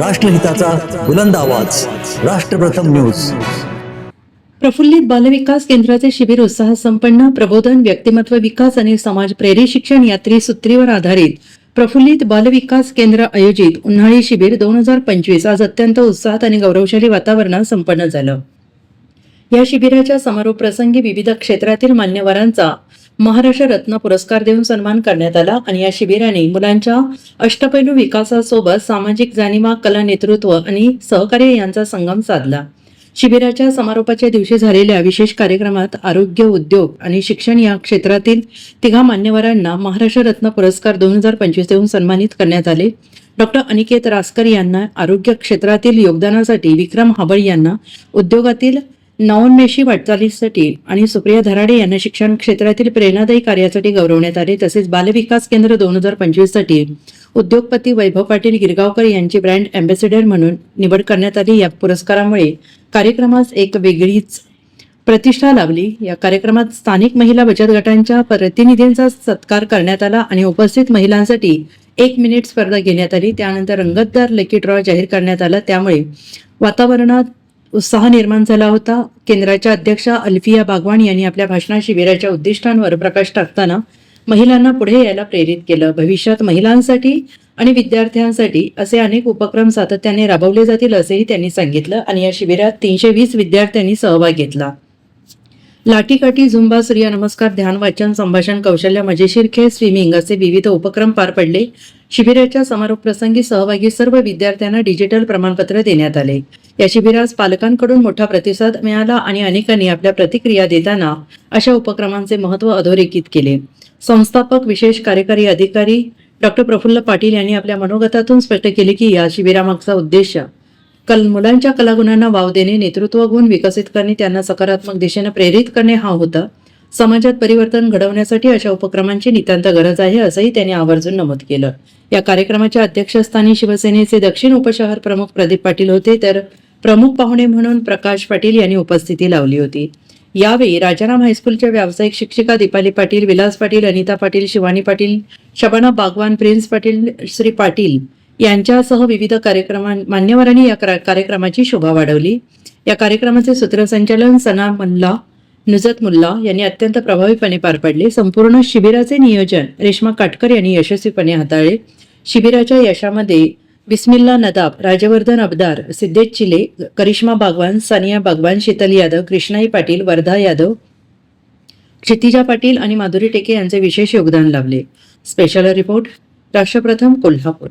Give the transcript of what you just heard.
राष्ट्रहिताचा बुलंद आवाज. राष्ट्रप्रथम न्यूज. प्रफुल्लित बालविकास केंद्राचे शिबिर उत्साह संपन्न प्रबोधन व्यक्तिमत्व विकास आणि समाज प्रेरित शिक्षण या त्रिसूत्रीवर आधारित प्रफुल्लित बालविकास केंद्र आयोजित उन्हाळी शिबिर दोन हजार पंचवीस आज अत्यंत उत्साहात आणि गौरवशाली वातावरणात संपन्न झालं. या शिबिराच्या समारोप प्रसंगी विविध क्षेत्रातील मान्यवरांचा महाराष्ट्र रत्न पुरस्कार देऊन सन्मान करण्यात आला आणि या शिबिराने मुलांच्या अष्टपैलू विकासासोबत सामाजिक जाणीवा कला नेतृत्व आणि सहकार्य यांचा संगम साधला. शिबिराच्या समारोपाच्या दिवशी झालेल्या विशेष कार्यक्रमात आरोग्य उद्योग आणि शिक्षण या क्षेत्रातील तिघा मान्यवरांना महाराष्ट्र रत्न पुरस्कार दोन हजार पंचवीस देऊन सन्मानित करण्यात आले. डॉक्टर अनिकेत रासकर यांना आरोग्य क्षेत्रातील योगदानासाठी विक्रम हाबळ यांना उद्योगातील नवोन्मेषी वाटचालीसाठी आणि सुप्रिया धराडे यांना शिक्षण क्षेत्रातील प्रेरणादायी कार्यासाठी गौरवण्यात आले तसेच बालविकास केंद्र दोन हजार पंचवीससाठी उद्योगपती वैभव पाटील गिरगावकर यांची ब्रँड अँबॅसेडर म्हणून निवड करण्यात आली. या पुरस्कारामुळे कार्यक्रमास एक वेगळीच प्रतिष्ठा लाभली. या कार्यक्रमात स्थानिक महिला बचत गटांच्या प्रतिनिधींचा सत्कार करण्यात आला आणि उपस्थित महिलांसाठी एक मिनिट स्पर्धा घेण्यात आली. त्यानंतर रंगतदार लकी ड्रॉ जाहीर करण्यात आला. त्यामुळे वातावरणात उत्साह निर्माण झाला होता. केंद्राच्या अध्यक्षा अल्फिया बागवान यांनी आपल्या भाषणात शिबिराच्या उद्दिष्टांवर प्रकाश टाकताना महिलांना पुढे यायला प्रेरित केलं. भविष्यात महिलांसाठी आणि विद्यार्थ्यांसाठी असे अनेक उपक्रम सातत्याने राबवले जातील असेही त्यांनी सांगितलं आणि या शिबिरात तीनशे वीस विद्यार्थ्यांनी सहभाग घेतला. लाठीकाठी झुंबा सूर्यनमस्कार ध्यान वाचन संभाषण कौशल्य मजेशीर खेळ स्विमिंग असे विविध उपक्रम पार पडले. शिबिराच्या समारोप प्रसंगी सहभागी सर्व विद्यार्थ्यांना डिजिटल प्रमाणपत्र देण्यात आले. या शिबिरास पालकांकडून मोठा प्रतिसाद मिळाला आणि अनेकांनी आपल्या प्रतिक्रिया देताना अशा उपक्रमांचे महत्त्व अधोरेखित केले. संस्थापक विशेष कार्यकारी अधिकारी डॉक्टर प्रफुल्ल पाटील यांनी आपल्या मनोगतातून स्पष्ट केले की या शिबिरामागचा उद्देश कल मुलांच्या कलागुणांना वाव देणे नेतृत्व गुण विकसित करणे त्यांना सकारात्मक दिशेने प्रेरित करणे हा होता. समाजात परिवर्तन घडवण्यासाठी अशा उपक्रमांची नितांत गरज आहे असंही त्यांनी आवर्जून नमूद केलं. या कार्यक्रमाच्या अध्यक्षस्थानी शिवसेनेचे दक्षिण उपशहर प्रमुख प्रदीप पाटील होते. तर प्रमुख पाहुणे म्हणून प्रकाश पाटील यांनी उपस्थिती लावली होती. यावेळी राजाराम हायस्कूलच्या व्यावसायिक शिक्षिका दीपाली पाटील विलास पाटील अनिता पाटील शिवानी पाटील शबाना बागवान प्रिन्स पाटील श्री पाटील यांच्यासह विविध कार्यक्रमा मान्यवरांनी या कार्यक्रमाची शोभा वाढवली. या कार्यक्रमाचे सूत्रसंचालन सना मल्ला नुजत मुल्ला यांनी अत्यंत प्रभावीपणे पार पाडले. संपूर्ण शिबिराचे नियोजन रेश्मा काटकर यांनी यशस्वीपणे हाताळले. शिबिराच्या यशामध्ये बिस्मिल्ला नदाब राजवर्धन अबदार सिद्धेश चिले करिश्मा बागवान सानिया बागवान शीतल यादव कृष्णाई पाटील वर्धा यादव क्षितिजा पाटील आणि माधुरी टेके यांचे विशेष योगदान लाभले. Special report Rashtrapratham Kolhapur.